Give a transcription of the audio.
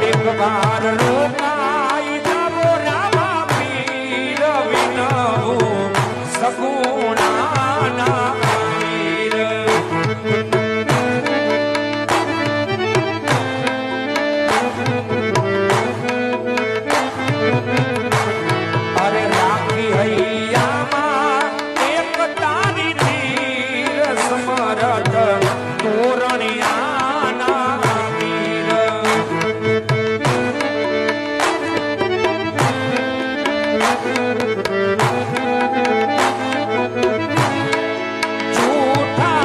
ઘડીક વાર રોતા พูดพา